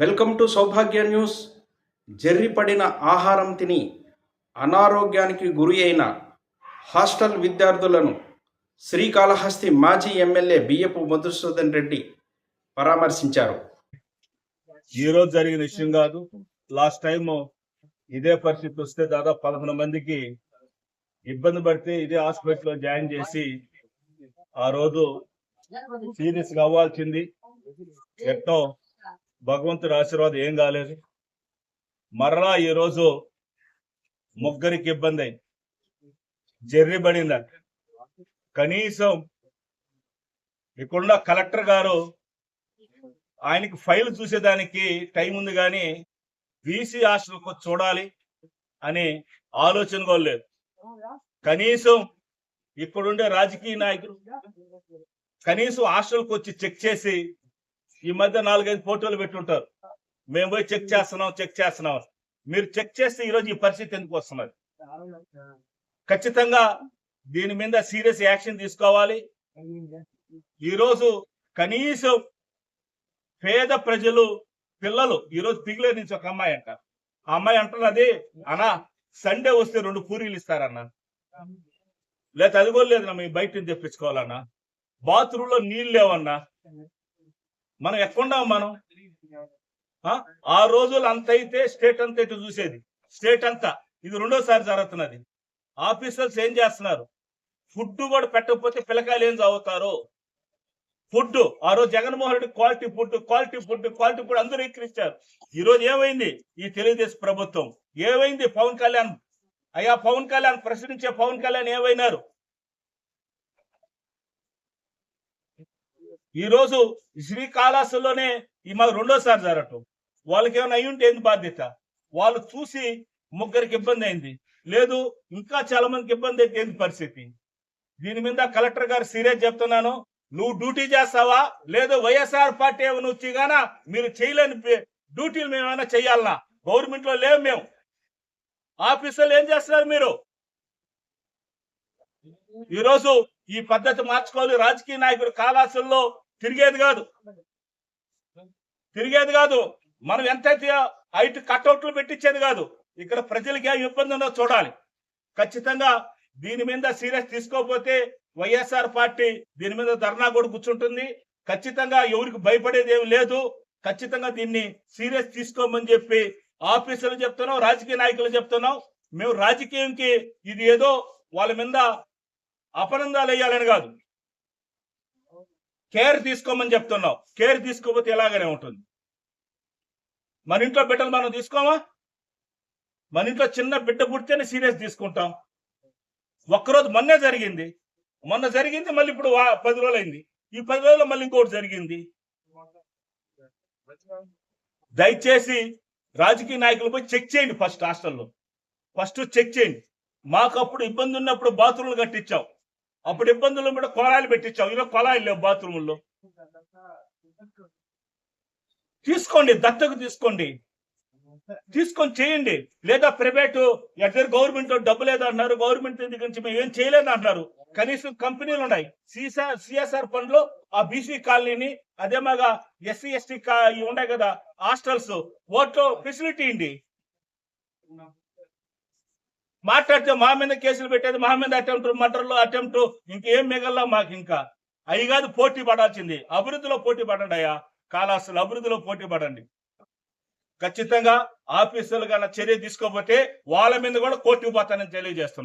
Welcome to Soubhagya news. జర్రిపడిన ఆహారం తిని అనారోగ్యానికి గురి అయిన హాస్టల్ విద్యార్థులను శ్రీకాళహస్తి మాజీ ఎమ్మెల్యే బియ్యపు మధుసూదన్ రెడ్డి పరామర్శించారు. ఈ రోజు జరిగిన విషయం కాదు. లాస్ట్ టైం ఇదే పరిస్థితి వస్తే దాదాపు పదకొండు మందికి ఇబ్బంది పడితే ఇదే హాస్పిటల్లో జాయిన్ చేసి ఆ రోజు సీరియస్గా అవ్వాల్సింది ఎట్టో భగవంతుడి ఆశీర్వాదం ఏం కాలేదు. మరలా ఈ రోజు ముగ్గురికి ఇబ్బంది అయింది. జర్రి పడిందంట కనీసం ఇక్కడున్న కలెక్టర్ గారు ఆయనకి ఫైల్ చూసేదానికి టైం ఉంది కానీ బీసీ హాస్టల్కి చూడాలి అనే ఆలోచన కూడా లేదు. కనీసం ఇక్కడుండే రాజకీయ నాయకులు కనీసం హాస్టల్కి వచ్చి చెక్ చేసి ఈ మధ్య నాలుగైదు ఫోటోలు పెట్టుంటారు మేము పోయి చెక్ చేస్తున్నాం చెక్ చేస్తున్నాం. మీరు చెక్ చేస్తే ఈరోజు ఈ పరిస్థితి ఎందుకు వస్తున్నది? ఖచ్చితంగా దీని మీద సీరియస్ యాక్షన్ తీసుకోవాలి. ఈరోజు కనీసం పేద ప్రజలు పిల్లలు ఈరోజు పిగిలే నుంచి ఒక అమ్మాయి అంట. ఆ అమ్మాయి అంటున్నది అన్నా సండే వస్తే రెండు పూరీలు ఇస్తారన్నా. లేకపోతే అది కూడా లేదన్నా మీ బయట నుంచి తెప్పించుకోవాలన్నా. బాత్రూమ్లో నీళ్ళు లేవన్నా. మనం ఎక్కడున్నాం మనం? ఆ? ఆ రోజులు అంత అయితే స్టేట్ అంతా ఇటు చూసేది. స్టేట్ అంతా. ఇది రెండోసారి జరుగుతున్నది. ఆఫీసర్స్ ఏం చేస్తున్నారు? ఫుడ్ కూడా పెట్టకపోతే పిల్లకాయలు ఏం చదువుతారు? ఫుడ్ ఆ రోజు Jaganmohan Reddy quality food quality food quality food అందరూ ఎక్కిరించారు ఈ రోజు ఏమైంది? ఈ తెలుగుదేశం ప్రభుత్వం. ఏమైంది? పవన్ కళ్యాణ్. అయ్యా పవన్ కళ్యాణ్ ప్రశ్నించే పవన్ కళ్యాణ్ ఏమైనారు? ఈరోజు శ్రీకాళహస్తిలోనే ఈ మాకు రెండోసారి జరగటం. వాళ్ళకి ఏమైనా అయి ఉంటే ఏంది బాధ్యత? వాళ్ళు చూసి ముగ్గురికి ఇబ్బంది అయింది. లేదు ఇంకా చాలా మందికి ఇబ్బంది అయితే ఏంది పరిస్థితి? దీని మీద కలెక్టర్ గారు సీరియస్ చెప్తున్నాను. నువ్వు డ్యూటీ చేస్తావా? లేదు వైఎస్ఆర్ పార్టీ ఏమైనా వచ్చిగానా మీరు చేయలేని పే- డ్యూటీలు మేము చేయాలనా? గవర్నమెంట్లో లేవు మేము. ఆఫీసులు ఏం చేస్తున్నారు మీరు? ఈరోజు ఈ పద్ధతి మార్చుకోవాలి. రాజకీయ నాయకుడు కాలాసుల్లో తిరిగేది కాదు. తిరిగేది కాదు. మనం ఎంతైతే ఐటీ కట్అవుట్లు పెట్టించేది కాదు ఇక్కడ ప్రజలకి ఏం ఇబ్బంది ఉందో చూడాలి. ఖచ్చితంగా దీని మీద సీరియస్ తీసుకోకపోతే వైఎస్ఆర్ పార్టీ దీని మీద ధర్నా కూడా కూర్చుంటుంది. ఖచ్చితంగా ఎవరికి భయపడేది ఏమి లేదు. ఖచ్చితంగా దీన్ని సీరియస్ తీసుకోమని చెప్పి ఆఫీసులు చెప్తున్నాం రాజకీయ నాయకులు చెప్తున్నాం. మేము రాజకీయంకి ఇది ఏదో వాళ్ళ మీద అపనందాలు వేయాలని కాదు. కేర్ తీసుకోమని చెప్తున్నాం కేర్ తీసుకోకపోతే ఎలాగనే ఉంటుంది? మన ఇంట్లో బిడ్డలు మనం తీసుకోమా? మన ఇంట్లో చిన్న బిడ్డ పుడితేనే సీరియస్ తీసుకుంటాం. ఒక్కరోజు మొన్నే జరిగింది. మొన్న జరిగింది మళ్ళీ ఇప్పుడు వా- పది రోజులు అయింది ఈ పది రోజుల్లో మళ్ళీ ఇంకోటి జరిగింది. దయచేసి రాజకీయ నాయకులు పోయి చెక్ చేయండి ఫస్ట్ హాస్టల్లో. ఫస్ట్ చెక్ చేయండి. మాకు అప్పుడు ఇబ్బంది ఉన్నప్పుడు బాత్రూమ్లు కట్టించాం. అప్పుడు ఇబ్బందులు కూడా కొలాయిలు పెట్టించాం ఇలా కొలాయిలు లేవు బాత్రూముల్లో తీసుకోండి దత్తకు తీసుకోండి. తీసుకొని చేయండి. లేదా ప్రైవేటు ఎక్కడ గవర్నమెంట్ డబ్బు లేదన్నారు గవర్నమెంట్ దగ్గర నుంచి మేము ఏం చేయలేదు అంటున్నారు కనీసం కంపెనీలు ఉన్నాయి. సిఎస్ఆర్ సిఎస్ఆర్ పనులు ఆ బీసీ కాలనీని అదే మాగా ఎస్సీ ఎస్టీ ఉన్నాయి కదా హాస్టల్స్ ఓట్లో ఫెసిలిటీ ఇండి మాట్లాడితే మా మీద కేసులు పెట్టేది మా మీద అటెంప్ట్ మర్డర్లు అటెంప్ట్ ఇంకేం మిగల్లా మాకు ఇంకా. అవి కాదు పోటీ పడాల్సింది. అభివృద్ధిలో పోటీ పడండి అయ్యా. కాలాస్తులు అభివృద్ధిలో పోటీ పడండి. ఖచ్చితంగా ఆఫీసులు కన్నా చర్య తీసుకోకపోతే వాళ్ళ మీద కూడా కోర్టుకు పోతానని తెలియజేస్తున్నా.